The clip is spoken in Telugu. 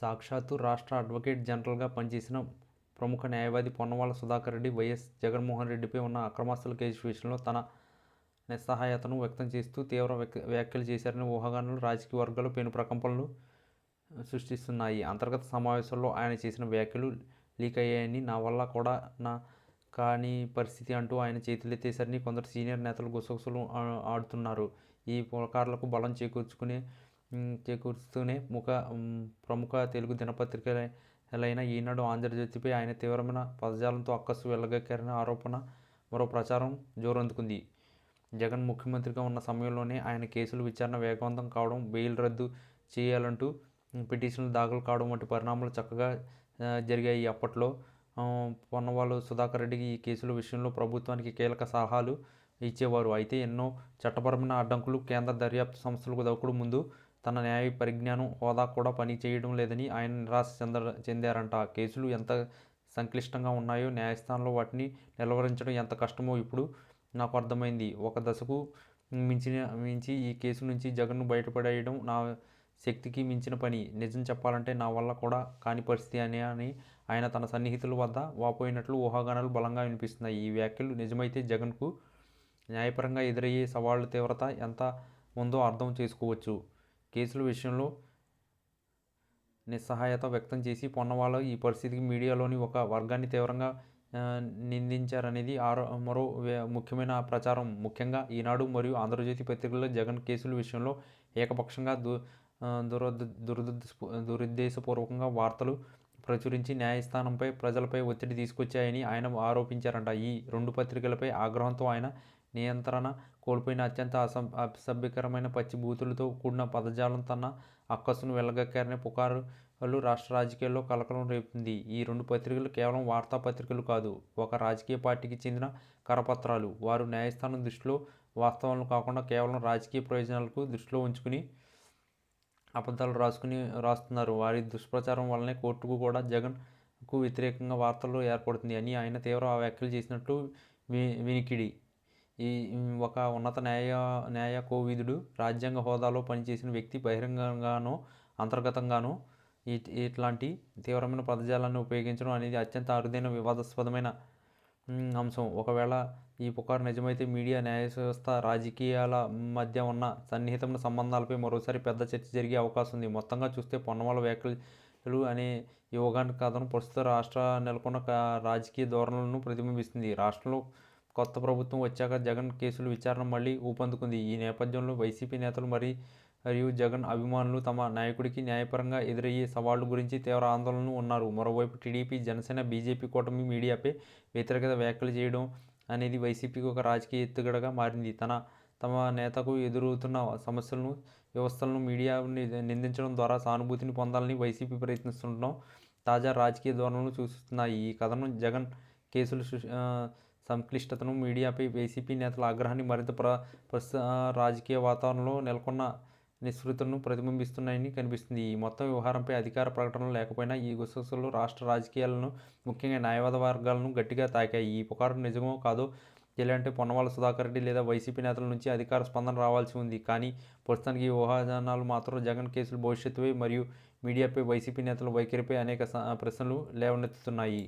సాక్షాత్తు రాష్ట్ర అడ్వకేట్ జనరల్గా పనిచేసిన ప్రముఖ న్యాయవాది పొన్నవాళ్ళ సుధాకర్ రెడ్డి వైఎస్ జగన్మోహన్ రెడ్డిపై ఉన్న అక్రమాస్తుల కేసు విషయంలో తన నిస్సహాయతను వ్యక్తం చేస్తూ తీవ్ర వ్యాఖ్యలు చేశారని ఊహాగానాలు రాజకీయ వర్గాలు పెను ప్రకంపనలు సృష్టిస్తున్నాయి. అంతర్గత సమావేశాల్లో ఆయన చేసిన వ్యాఖ్యలు లీక్ అయ్యాయని నా వల్ల కూడా నా కాని పరిస్థితి అంటూ ఆయన చేతులెత్తేసరిని కొందరు సీనియర్ నేతలు గుసగుసలు ఆడుతున్నారు. ఈ పులకారులకు బలం చేకూర్చుకునే చేకూరుస్తూనే ముఖ ప్రముఖ తెలుగు దినపత్రికలైన ఈనాడు ఆంధ్రజ్యోతిపై ఆయన తీవ్రమైన పదజాలంతో అక్కసు వెళ్ళగక్కారనే ఆరోపణ మరో ప్రచారం జోరందుకుంది. జగన్ ముఖ్యమంత్రిగా ఉన్న సమయంలోనే ఆయన కేసుల విచారణ వేగవంతం కావడం బెయిల్ రద్దు చేయాలంటూ పిటిషన్లు దాఖలు కావడం వంటి పరిణామాలు చక్కగా జరిగాయి. అప్పట్లో పొన్నవాళ్ళు సుధాకర్ రెడ్డికి ఈ కేసుల విషయంలో ప్రభుత్వానికి కీలక సలహాలు ఇచ్చేవారు. అయితే ఎన్నో చట్టపరమైన అడ్డంకులు కేంద్ర దర్యాప్తు సంస్థలకు దొరకడం ముందు తన న్యాయ పరిజ్ఞానం హోదా కూడా పని చేయడం లేదని ఆయన నిరాశ చెంద చెందారంట. కేసులు ఎంత సంక్లిష్టంగా ఉన్నాయో న్యాయస్థానంలో వాటిని నిలవరించడం ఎంత కష్టమో ఇప్పుడు నాకు అర్థమైంది. ఒక దశకు మించిన మించి ఈ కేసు నుంచి జగన్ను బయటపడేయడం నా శక్తికి మించిన పని. నిజం చెప్పాలంటే నా వల్ల కూడా కాని పరిస్థితి అని అని ఆయన తన సన్నిహితుల వద్ద వాపోయినట్లు ఊహాగానాలు బలంగా వినిపిస్తున్నాయి. ఈ వ్యాఖ్యలు నిజమైతే జగన్కు న్యాయపరంగా ఎదురయ్యే సవాళ్ళ తీవ్రత ఎంత ఉందో అర్థం చేసుకోవచ్చు. కేసుల విషయంలో నిస్సహాయత వ్యక్తం చేసి పొన్నవాళ్ళ ఈ పరిస్థితికి మీడియాలోని ఒక వర్గాన్ని తీవ్రంగా నిందించారనేది ఆరో మరో ముఖ్యమైన ప్రచారం. ముఖ్యంగా ఈనాడు మరియు ఆంధ్రజ్యోతి పత్రికల్లో జగన్ కేసుల విషయంలో ఏకపక్షంగా దు దురద దురుద్దేశపూర్వకంగా వార్తలు ప్రచురించి న్యాయస్థానంపై ప్రజలపై ఒత్తిడి తీసుకొచ్చాయని ఆయన ఆరోపించారంట. ఈ రెండు పత్రికలపై ఆగ్రహంతో ఆయన నియంత్రణ కోల్పోయిన అత్యంత అసం అసభ్యకరమైన పచ్చి బూతులతో కూడిన పదజాలం తన అక్కసును వెళ్ళగక్కారనే పుకారులు రాష్ట్ర రాజకీయాల్లో కలకలం రేపుతుంది ఈ రెండు పత్రికలు కేవలం వార్తాపత్రికలు కాదు ఒక రాజకీయ పార్టీకి చెందిన కరపత్రాలు. వారు న్యాయస్థానం దృష్టిలో వాస్తవాలను కాకుండా కేవలం రాజకీయ ప్రయోజనాలకు దృష్టిలో ఉంచుకుని అబద్ధాలు రాసుకుని రాస్తున్నారు. వారి దుష్ప్రచారం వల్లనే కోర్టుకు కూడా జగన్కు వ్యతిరేకంగా వార్తలు ఏర్పడుతుంది అని ఆయన తీవ్ర వ్యాఖ్యలు చేసినట్లు వి వినికిడి. ఈ ఒక ఉన్నత న్యాయ న్యాయ కోవిదుడు రాజ్యాంగ హోదాలో పనిచేసిన వ్యక్తి బహిరంగంగానో అంతర్గతంగానో ఇట్లాంటి తీవ్రమైన పదజాలాన్ని ఉపయోగించడం అనేది అత్యంత అరుదైన వివాదాస్పదమైన అంశం. ఒకవేళ ఈ పుకారు నిజమైతే మీడియా న్యాయ వ్యవస్థ రాజకీయాల మధ్య ఉన్న సన్నిహితమైన సంబంధాలపై మరోసారి పెద్ద చర్చ జరిగే అవకాశం ఉంది. మొత్తంగా చూస్తే పొన్నమల వ్యాఖ్యలు అనే యోగానికి కథను ప్రస్తుత రాష్ట్ర నెలకొన్న రాజకీయ ధోరణులను ప్రతిబింబిస్తుంది. రాష్ట్రంలో కొత్త ప్రభుత్వం వచ్చాక జగన్ కేసుల విచారణ మళ్ళీ ఊపందుకుంది. ఈ నేపథ్యంలో వైసీపీ నేతలు మరి మరియు జగన్ అభిమానులు తమ నాయకుడికి న్యాయపరంగా ఎదురయ్యే సవాళ్ళ గురించి తీవ్ర ఆందోళనలు ఉన్నారు. మరోవైపు టీడీపీ జనసేన బీజేపీ కూటమి మీడియాపై వ్యతిరేకత వ్యాఖ్యలు చేయడం అనేది వైసీపీకి ఒక రాజకీయ ఎత్తుగడగా మారింది. తన తమ నేతకు ఎదురవుతున్న సమస్యలను వ్యవస్థలను మీడియాని నిందించడం ద్వారా సానుభూతిని పొందాలని వైసీపీ ప్రయత్నిస్తుండడం తాజా రాజకీయ ధోరణులు సూచిస్తున్నాయి. ఈ కథను జగన్ కేసులు సంక్లిష్టతను మీడియాపై వైసీపీ నేతల ఆగ్రహాన్ని మరింత ప్ర ప్రస్తుత రాజకీయ వాతావరణంలో నెలకొన్న నిస్సృతులను ప్రతిబింబిస్తున్నాయని కనిపిస్తుంది. ఈ మొత్తం వ్యవహారంపై అధికార ప్రకటనలు లేకపోయినా ఈ గుసగుసలు రాష్ట్ర రాజకీయాలను ముఖ్యంగా న్యాయవాద వర్గాలను గట్టిగా తాకాయి. ఈ పుకారు నిజమో కాదో ఇలాంటి పొన్నవాళ్ళ సుధాకర్ రెడ్డి లేదా వైసీపీ నేతల నుంచి అధికార స్పందన రావాల్సి ఉంది. కానీ ప్రస్తుతానికి ఈ ఊహాజనాలు మాత్రం జగన్ కేసుల భవిష్యత్తుపై మరియు మీడియాపై వైసీపీ నేతల వైఖరిపై అనేక ప్రశ్నలు లేవనెత్తుతున్నాయి.